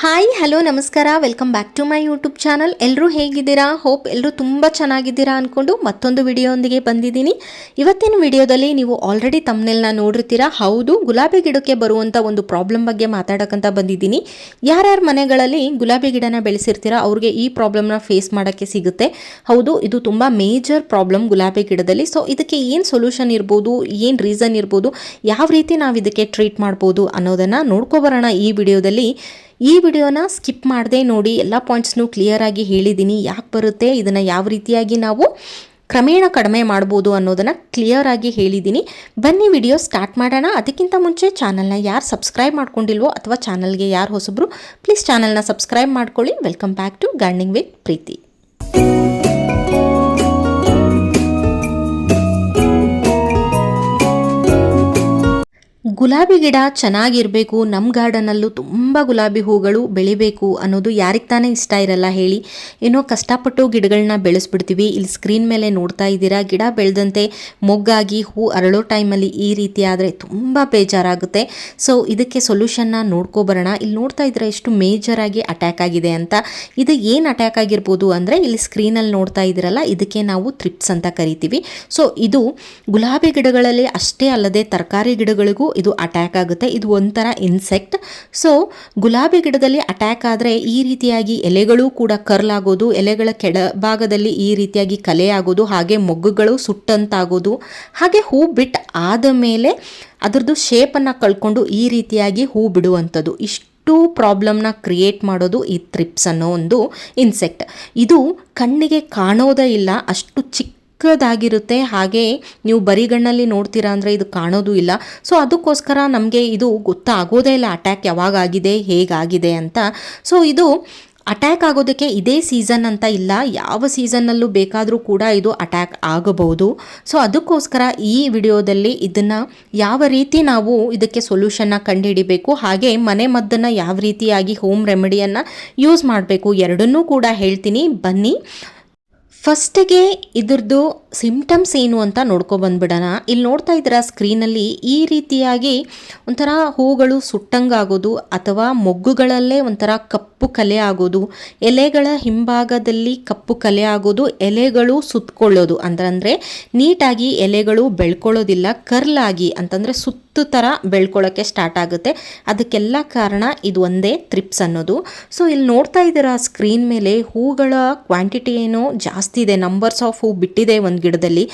Hi, hello, ನಮಸ್ಕಾರ. Welcome back to my YouTube channel ಎಲ್ಲರೂ ಹೇಗಿದ್ದೀರಾ? ಹೋಪ್ ಎಲ್ಲರೂ ತುಂಬ ಚೆನ್ನಾಗಿದ್ದೀರಾ ಅಂದ್ಕೊಂಡು ಮತ್ತೊಂದು ವಿಡಿಯೋಂದಿಗೆ ಬಂದಿದ್ದೀನಿ. ಇವತ್ತಿನ ವಿಡಿಯೋದಲ್ಲಿ ನೀವು ಆಲ್ರೆಡಿ ತಮ್ಮನೆಲ್ನ ನೋಡಿರ್ತೀರಾ? ಹೌದು, ಗುಲಾಬಿ ಗಿಡಕ್ಕೆ ಬರುವಂಥ ಒಂದು ಪ್ರಾಬ್ಲಮ್ ಬಗ್ಗೆ ಮಾತಾಡೋಕ್ಕಂತ ಬಂದಿದ್ದೀನಿ. ಯಾರ್ಯಾರ ಮನೆಗಳಲ್ಲಿ ಗುಲಾಬಿ ಗಿಡನ ಬೆಳೆಸಿರ್ತೀರಾ? ಅವ್ರಿಗೆ ಈ ಪ್ರಾಬ್ಲಮ್ನ ಫೇಸ್ ಮಾಡೋಕ್ಕೆ ಸಿಗುತ್ತೆ. ಹೌದು, ಇದು ತುಂಬ ಮೇಜರ್ ಪ್ರಾಬ್ಲಮ್ ಗುಲಾಬಿ ಗಿಡದಲ್ಲಿ. ಸೊ ಇದಕ್ಕೆ ಏನು ಸೊಲ್ಯೂಷನ್ ಇರ್ಬೋದು? ಏನು ರೀಸನ್ ಇರ್ಬೋದು? ಯಾವ ರೀತಿ ನಾವು ಇದಕ್ಕೆ ಟ್ರೀಟ್ ಮಾಡ್ಬೋದು ಅನ್ನೋದನ್ನು ನೋಡ್ಕೊಬರೋಣ ಈ ವಿಡಿಯೋದಲ್ಲಿ. ಈ ವಿಡಿಯೋನ ಸ್ಕಿಪ್ ಮಾಡದೆ ನೋಡಿ ಎಲ್ಲ ಪಾಯಿಂಟ್ಸ್ನೂ ಕ್ಲಿಯರ್ ಆಗಿ ಹೇಳಿದ್ದೀನಿ ಯಾಕೆ ಬರುತ್ತೆ? ಇದನ್ನು ಯಾವ ರೀತಿಯಾಗಿ ನಾವು ಕ್ರಮೇಣ ಕಡಿಮೆ ಮಾಡ್ಬೋದು ಅನ್ನೋದನ್ನು ಕ್ಲಿಯರ್ ಆಗಿ ಹೇಳಿದ್ದೀನಿ ಬನ್ನಿ ವಿಡಿಯೋ ಸ್ಟಾರ್ಟ್ ಮಾಡೋಣ. ಅದಕ್ಕಿಂತ ಮುಂಚೆ ಚಾನಲ್ನ ಯಾರು ಸಬ್ಸ್ಕ್ರೈಬ್ ಮಾಡ್ಕೊಂಡಿಲ್ವೋ ಅಥವಾ ಚಾನಲ್ಗೆ ಯಾರು ಹೊಸಬ್ರು ಪ್ಲೀಸ್ ಚಾನಲ್ನ ಸಬ್ಸ್ಕ್ರೈಬ್ ಮಾಡ್ಕೊಳ್ಳಿ. Welcome back to gardening with Preethi ಗುಲಾಬಿ ಗಿಡ ಚೆನ್ನಾಗಿರಬೇಕು ನಮ್ಮ ಗಾರ್ಡನಲ್ಲೂ ತುಂಬ ಗುಲಾಬಿ ಹೂಗಳು ಬೆಳಿಬೇಕು ಅನ್ನೋದು ಯಾರಿಗೆ ತಾನೇ ಇಷ್ಟ ಇರಲ್ಲ ಹೇಳಿ. ಏನೋ ಕಷ್ಟಪಟ್ಟು ಗಿಡಗಳನ್ನ ಬೆಳೆಸ್ಬಿಡ್ತೀವಿ. ಇಲ್ಲಿ ಸ್ಕ್ರೀನ್ ಮೇಲೆ ನೋಡ್ತಾ ಇದ್ದೀರಾ, ಗಿಡ ಬೆಳೆದಂತೆ ಮೊಗ್ಗಾಗಿ ಹೂ ಅರಳೋ ಟೈಮಲ್ಲಿ ಈ ರೀತಿ ಆದರೆ ತುಂಬ ಬೇಜಾರಾಗುತ್ತೆ. ಸೊ, ಇದಕ್ಕೆ ಸೊಲ್ಯೂಷನ್ನ ನೋಡ್ಕೊಬರೋಣ ಇಲ್ಲಿ ನೋಡ್ತಾ ಇದ್ರೆ ಎಷ್ಟು ಮೇಜರ್ ಆಗಿ ಅಟ್ಯಾಕ್ ಆಗಿದೆ ಅಂತ. ಇದು ಏನು ಅಟ್ಯಾಕ್ ಆಗಿರ್ಬೋದು ಅಂದರೆ ಇಲ್ಲಿ ಸ್ಕ್ರೀನಲ್ಲಿ ನೋಡ್ತಾ ಇದ್ದೀರಲ್ಲ, ಇದಕ್ಕೆ ನಾವು ಥ್ರಿಪ್ಸ್ ಅಂತ ಕರಿತೀವಿ. ಸೊ, ಇದು ಗುಲಾಬಿ ಗಿಡಗಳಲ್ಲಿ ಅಷ್ಟೇ ಅಲ್ಲದೆ ತರಕಾರಿ ಗಿಡಗಳಿಗೂ ಇದು ಅಟ್ಯಾಕ್ ಆಗುತ್ತೆ. ಇದು ಒಂಥರ ಇನ್ಸೆಕ್ಟ್ ಸೊ ಗುಲಾಬಿ ಗಿಡದಲ್ಲಿ ಅಟ್ಯಾಕ್ ಆದರೆ ಈ ರೀತಿಯಾಗಿ ಎಲೆಗಳು ಕೂಡ ಕರ್ಲಾಗೋದು ಎಲೆಗಳ ಕೆಳಭಾಗದಲ್ಲಿ ಈ ರೀತಿಯಾಗಿ ಕಲೆ ಆಗೋದು, ಹಾಗೆ ಮೊಗ್ಗುಗಳು ಸುಟ್ಟಂತಾಗೋದು, ಹಾಗೆ ಹೂ ಬಿಟ್ಟು ಆದ ಮೇಲೆ ಅದರದ್ದು ಶೇಪನ್ನು ಕಳ್ಕೊಂಡು ಈ ರೀತಿಯಾಗಿ ಹೂ ಬಿಡುವಂಥದ್ದು. ಇಷ್ಟು ಪ್ರಾಬ್ಲಮ್ನ ಕ್ರಿಯೇಟ್ ಮಾಡೋದು ಈ ಥ್ರಿಪ್ಸ್ ಅನ್ನೋ ಒಂದು ಇನ್ಸೆಕ್ಟ್ ಇದು ಕಣ್ಣಿಗೆ ಕಾಣೋದೇ ಇಲ್ಲ, ಅಷ್ಟು ಚಿಕ್ಕ ಚಿಕ್ಕದಾಗಿರುತ್ತೆ. ಹಾಗೆ ನೀವು ಬರಿಗಣ್ಣಲ್ಲಿ ನೋಡ್ತೀರಾ ಅಂದರೆ ಇದು ಕಾಣೋದು ಇಲ್ಲ. ಸೊ ಅದಕ್ಕೋಸ್ಕರ ನಮಗೆ ಇದು ಗೊತ್ತಾಗೋದೇ ಇಲ್ಲ. ಅಟ್ಯಾಕ್ ಯಾವಾಗ ಆಗಿದೆ ಹೇಗಾಗಿದೆ ಅಂತ. ಸೊ ಇದು ಅಟ್ಯಾಕ್ ಆಗೋದಕ್ಕೆ ಇದೇ ಸೀಸನ್ ಅಂತ ಇಲ್ಲ. ಯಾವ ಸೀಸನ್ನಲ್ಲೂ ಬೇಕಾದರೂ ಕೂಡ ಇದು ಅಟ್ಯಾಕ್ ಆಗಬಹುದು. ಸೊ ಅದಕ್ಕೋಸ್ಕರ ಈ ವಿಡಿಯೋದಲ್ಲಿ ಇದನ್ನು ಯಾವ ರೀತಿ ನಾವು ಇದಕ್ಕೆ ಸೊಲ್ಯೂಷನ್ನ ಕಂಡುಹಿಡಿಬೇಕು, ಹಾಗೆ ಮನೆ ಮದ್ದನ್ನು ಯಾವ ರೀತಿಯಾಗಿ ಹೋಮ್ ರೆಮಿಡಿಯನ್ನು ಯೂಸ್ ಮಾಡಬೇಕು ಎರಡನ್ನೂ ಕೂಡ ಹೇಳ್ತೀನಿ. ಬನ್ನಿ. ಫಸ್ಟಿಗೆ ಇದ್ರದ್ದು ಸಿಂಪ್ಟಮ್ಸ್ ಏನು ಅಂತ ನೋಡ್ಕೊಬಂದ್ಬಿಡೋಣ ಇಲ್ಲಿ ನೋಡ್ತಾ ಇದ್ದೀರಾ ಸ್ಕ್ರೀನಲ್ಲಿ ಈ ರೀತಿಯಾಗಿ ಒಂಥರ ಹೂಗಳು ಸುಟ್ಟಂಗಾಗೋದು ಅಥವಾ ಮೊಗ್ಗುಗಳಲ್ಲೇ ಒಂಥರ ಕಪ್ಪು ಕಲೆ ಆಗೋದು, ಎಲೆಗಳ ಹಿಂಭಾಗದಲ್ಲಿ ಕಪ್ಪು ಕಲೆ ಆಗೋದು, ಎಲೆಗಳು ಸುತ್ತಕೊಳ್ಳೋದು ಅಂದ್ರೆ ನೀಟಾಗಿ ಎಲೆಗಳು ಬೆಳ್ಕೊಳ್ಳೋದಿಲ್ಲ, ಕರ್ಲಾಗಿ ಅಂತಂದರೆ ಸುತ್ತು ಥರ ಬೆಳ್ಕೊಳ್ಳೋಕ್ಕೆ ಸ್ಟಾರ್ಟ್ ಆಗುತ್ತೆ. ಅದಕ್ಕೆಲ್ಲ ಕಾರಣ ಇದು ಒಂದೇ ತ್ರಿಪ್ಸ್ ಅನ್ನೋದು. ಸೊ ಇಲ್ಲಿ ನೋಡ್ತಾ ಇದ್ದೀರಾ ಸ್ಕ್ರೀನ್ ಮೇಲೆ ಹೂಗಳ ಕ್ವಾಂಟಿಟಿ ಏನೋ ಜಾಸ್ತಿ ಇದೆ ನಂಬರ್ಸ್ ಆಫ್ ಹೂ ಬಿಟ್ಟಿದೆ ಒಂದು ಗಿಡದಲ್ಲಿ.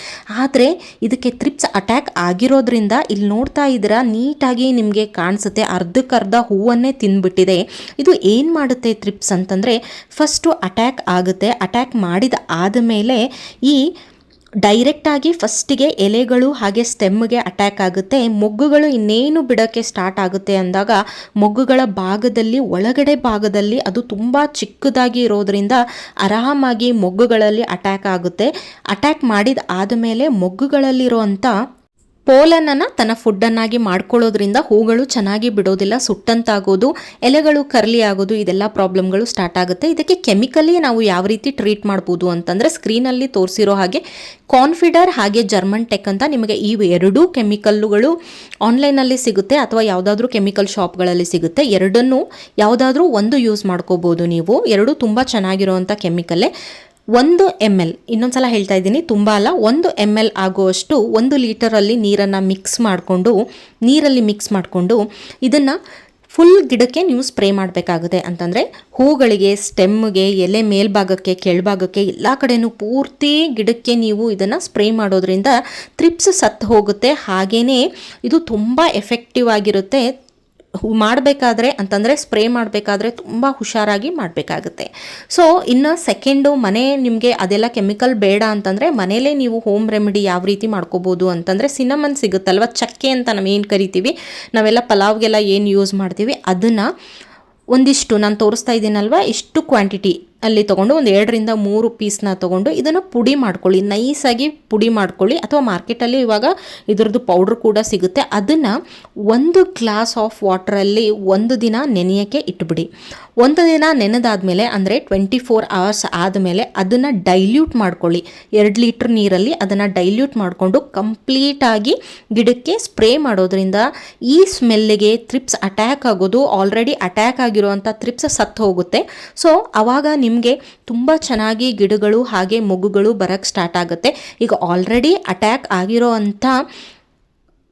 ಆದರೆ ಇದಕ್ಕೆ ತ್ರಿಪ್ಸ್ ಅಟ್ಯಾಕ್ ಆಗಿರೋದ್ರಿಂದ ಇಲ್ಲಿ ನೋಡ್ತಾ ಇದ್ದೀರಾ ನೀಟಾಗಿ ನಿಮಗೆ ಕಾಣಿಸುತ್ತೆ, ಅರ್ಧಕ್ಕರ್ಧ ಹೂವನ್ನೇ ತಿಂದ್ಬಿಟ್ಟಿದೆ ಇದು ಏನು ಮಾಡುತ್ತೆ ತ್ರಿಪ್ಸ್ ಅಂತಂದರೆ ಫಸ್ಟು ಅಟ್ಯಾಕ್ ಆಗುತ್ತೆ. ಅಟ್ಯಾಕ್ ಮಾಡಿದ ಆದಮೇಲೆ ಈ ಡೈರೆಕ್ಟಾಗಿ ಫಸ್ಟಿಗೆ ಎಲೆಗಳು ಹಾಗೆ ಸ್ಟೆಮ್ಗೆ ಅಟ್ಯಾಕ್ ಆಗುತ್ತೆ. ಮೊಗ್ಗುಗಳು ಇನ್ನೇನು ಬಿಡೋಕ್ಕೆ ಸ್ಟಾರ್ಟ್ ಆಗುತ್ತೆ ಅಂದಾಗ ಮೊಗ್ಗುಗಳ ಭಾಗದಲ್ಲಿ, ಒಳಗಡೆ ಭಾಗದಲ್ಲಿ ಅದು ತುಂಬ ಚಿಕ್ಕದಾಗಿ ಇರೋದ್ರಿಂದ ಆರಾಮಾಗಿ ಮೊಗ್ಗುಗಳಲ್ಲಿ ಅಟ್ಯಾಕ್ ಆಗುತ್ತೆ. ಅಟ್ಯಾಕ್ ಮಾಡಿದ ಆದಮೇಲೆ ಮೊಗ್ಗುಗಳಲ್ಲಿರುವಂಥ ಪೋಲನನ್ನು ತನ್ನ ಫುಡ್ಡನ್ನಾಗಿ ಮಾಡ್ಕೊಳ್ಳೋದ್ರಿಂದ ಹೂಗಳು ಚೆನ್ನಾಗಿ ಬಿಡೋದಿಲ್ಲ, ಸುಟ್ಟಂತಾಗೋದು, ಎಲೆಗಳು ಕರ್ಲಿ ಆಗೋದು, ಇದೆಲ್ಲ ಪ್ರಾಬ್ಲಮ್ಗಳು ಸ್ಟಾರ್ಟ್ ಆಗುತ್ತೆ. ಇದಕ್ಕೆ ಕೆಮಿಕಲಿ ನಾವು ಯಾವ ರೀತಿ ಟ್ರೀಟ್ ಮಾಡ್ಬೋದು ಅಂತಂದರೆ ಸ್ಕ್ರೀನಲ್ಲಿ ತೋರಿಸಿರೋ ಹಾಗೆ ಕಾನ್ಫಿಡರ್ ಹಾಗೆ ಜರ್ಮನ್ ಟೆಕ್ ಅಂತ ನಿಮಗೆ ಈ ಎರಡೂ ಕೆಮಿಕಲ್ಗಳು ಆನ್ಲೈನಲ್ಲಿ ಸಿಗುತ್ತೆ ಅಥವಾ ಯಾವುದಾದ್ರೂ ಕೆಮಿಕಲ್ ಶಾಪ್ಗಳಲ್ಲಿ ಸಿಗುತ್ತೆ. ಎರಡನ್ನೂ ಯಾವುದಾದ್ರೂ ಒಂದು ಯೂಸ್ ಮಾಡ್ಕೋಬೋದು ನೀವು. ಎರಡು ತುಂಬ ಚೆನ್ನಾಗಿರುವಂಥ ಕೆಮಿಕಲ್ಲೇ. ಒಂದು ಎಂ ಎಲ್ ಇನ್ನೊಂದ್ಸಲ ಹೇಳ್ತಾ ಇದ್ದೀನಿ, ತುಂಬ ಅಲ್ಲ, ಒಂದು ಎಂ ಎಲ್ ಆಗುವಷ್ಟು ಒಂದು ಲೀಟರಲ್ಲಿ ನೀರನ್ನು ಮಿಕ್ಸ್ ಮಾಡಿಕೊಂಡು, ನೀರಲ್ಲಿ ಮಿಕ್ಸ್ ಮಾಡಿಕೊಂಡು ಇದನ್ನು ಫುಲ್ ಗಿಡಕ್ಕೆ ನೀವು ಸ್ಪ್ರೇ ಮಾಡಬೇಕಾಗುತ್ತೆ. ಅಂತಂದರೆ ಹೂಗಳಿಗೆ ಸ್ಟೆಮ್ಗೆ ಎಲೆ ಮೇಲ್ಭಾಗಕ್ಕೆ, ಕೆಳಭಾಗಕ್ಕೆ, ಎಲ್ಲ ಕಡೆಯೂ ಪೂರ್ತಿ ಗಿಡಕ್ಕೆ ನೀವು ಇದನ್ನು ಸ್ಪ್ರೇ ಮಾಡೋದ್ರಿಂದ ತ್ರಿಪ್ಸ್ ಸತ್ತು ಹೋಗುತ್ತೆ. ಹಾಗೆಯೇ ಇದು ತುಂಬ ಎಫೆಕ್ಟಿವ್ ಆಗಿರುತ್ತೆ. ಮಾಡಬೇಕಾದ್ರೆ ಅಂತಂದರೆ ಸ್ಪ್ರೇ ಮಾಡಬೇಕಾದ್ರೆ ತುಂಬ ಹುಷಾರಾಗಿ ಮಾಡಬೇಕಾಗುತ್ತೆ. ಸೊ ಇನ್ನು ಸೆಕೆಂಡು ಮನೆ ನಿಮಗೆ ಅದೆಲ್ಲ ಕೆಮಿಕಲ್ ಬೇಡ ಅಂತಂದರೆ ಮನೇಲೇ ನೀವು ಹೋಮ್ ರೆಮಿಡಿ ಯಾವ ರೀತಿ ಮಾಡ್ಕೋಬೋದು ಅಂತಂದರೆ ಸಿನಮನ್ ಸಿಗುತ್ತಲ್ವ? ಚಕ್ಕೆ ಅಂತ ನಾವು ಏನು ಕರಿತೀವಿ? ನಾವೆಲ್ಲ ಪಲಾವ್ಗೆಲ್ಲ ಏನು ಯೂಸ್ ಮಾಡ್ತೀವಿ? ಅದನ್ನು ಒಂದಿಷ್ಟು ನಾನು ತೋರಿಸ್ತಾ ಇದ್ದೀನಲ್ವ? ಇಷ್ಟು ಕ್ವಾಂಟಿಟಿ ಅಲ್ಲಿ ತೊಗೊಂಡು ಒಂದು ಎರಡರಿಂದ ಮೂರು ಪೀಸ್ನ ತೊಗೊಂಡು ಇದನ್ನು ಪುಡಿ ಮಾಡ್ಕೊಳ್ಳಿ. ನೈಸಾಗಿ ಪುಡಿ ಮಾಡ್ಕೊಳ್ಳಿ. ಅಥವಾ ಮಾರ್ಕೆಟಲ್ಲಿ ಇವಾಗ ಇದರದ್ದು ಪೌಡ್ರ್ ಕೂಡ ಸಿಗುತ್ತೆ. ಅದನ್ನು ಒಂದು ಗ್ಲಾಸ್ ಆಫ್ ವಾಟ್ರಲ್ಲಿ ಒಂದು ದಿನ ನೆನೆಯೋಕ್ಕೆ ಇಟ್ಬಿಡಿ. ಒಂದು ದಿನ ನೆನೆದಾದ್ಮೇಲೆ ಅಂದರೆ ಟ್ವೆಂಟಿ ಫೋರ್ ಅವರ್ಸ್ ಆದಮೇಲೆ ಅದನ್ನು ಡೈಲ್ಯೂಟ್ ಮಾಡ್ಕೊಳ್ಳಿ. ಎರಡು ಲೀಟ್ರ್ ನೀರಲ್ಲಿ ಅದನ್ನು ಡೈಲ್ಯೂಟ್ ಮಾಡಿಕೊಂಡು ಕಂಪ್ಲೀಟಾಗಿ ಗಿಡಕ್ಕೆ ಸ್ಪ್ರೇ ಮಾಡೋದ್ರಿಂದ ಈ ಸ್ಮೆಲ್ಲಿಗೆ ತ್ರಿಪ್ಸ್ ಅಟ್ಯಾಕ್ ಆಗೋದು. ಆಲ್ರೆಡಿ ಅಟ್ಯಾಕ್ ಆಗಿರುವಂಥ ತ್ರಿಪ್ಸ್ ಸತ್ತು ಹೋಗುತ್ತೆ. ಸೊ ಆವಾಗ ನಿಮಗೆ ತುಂಬ ಚೆನ್ನಾಗಿ ಗಿಡಗಳು ಹಾಗೆ ಮೊಗ್ಗುಗಳು ಬರೋಕ್ಕೆ ಸ್ಟಾರ್ಟ್ ಆಗುತ್ತೆ. ಈಗ ಆಲ್ರೆಡಿ ಅಟ್ಯಾಕ್ ಆಗಿರೋ ಅಂಥ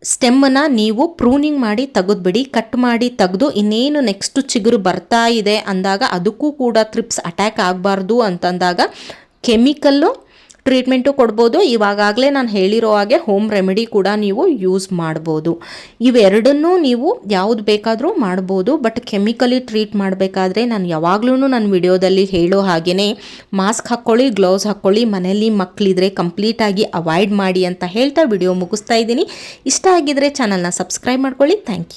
ಸ್ಟೆಮ್ಮನ್ನು ನೀವು ಪ್ರೂನಿಂಗ್ ಮಾಡಿ ತೆಗೆದ್ಬಿಡಿ ಕಟ್ ಮಾಡಿ ತೆಗೆದು ಇನ್ನೇನು ನೆಕ್ಸ್ಟ್ ಚಿಗುರು ಬರ್ತಾ ಇದೆ ಅಂದಾಗ ಅದಕ್ಕೂ ಕೂಡ ತ್ರಿಪ್ಸ್ ಅಟ್ಯಾಕ್ ಆಗಬಾರ್ದು ಅಂತಂದಾಗ ಕೆಮಿಕಲ್ಲು ಟ್ರೀಟ್ಮೆಂಟು ಕೊಡ್ಬೋದು. ಇವಾಗಲೇ ನಾನು ಹೇಳಿರೋ ಹಾಗೆ ಹೋಮ್ ರೆಮಿಡಿ ಕೂಡ ನೀವು ಯೂಸ್ ಮಾಡ್ಬೋದು. ಇವೆರಡನ್ನೂ ನೀವು ಯಾವುದು ಬೇಕಾದರೂ ಮಾಡ್ಬೋದು. ಬಟ್ ಕೆಮಿಕಲಿ ಟ್ರೀಟ್ ಮಾಡಬೇಕಾದ್ರೆ ನಾನು ಯಾವಾಗಲೂ ನನ್ನ ವಿಡಿಯೋದಲ್ಲಿ ಹೇಳೋ ಹಾಗೆಯೇ ಮಾಸ್ಕ್ ಹಾಕ್ಕೊಳ್ಳಿ ಗ್ಲೌಸ್ ಹಾಕ್ಕೊಳ್ಳಿ ಮನೆಯಲ್ಲಿ ಮಕ್ಕಳಿದ್ರೆ ಕಂಪ್ಲೀಟಾಗಿ ಅವಾಯ್ಡ್ ಮಾಡಿ ಅಂತ ಹೇಳ್ತಾ ವಿಡಿಯೋ ಮುಗಿಸ್ತಾ ಇದ್ದೀನಿ. ಇಷ್ಟ ಆಗಿದ್ದರೆ ಚಾನಲ್ನ ಸಬ್ಸ್ಕ್ರೈಬ್ ಮಾಡ್ಕೊಳ್ಳಿ. Thank you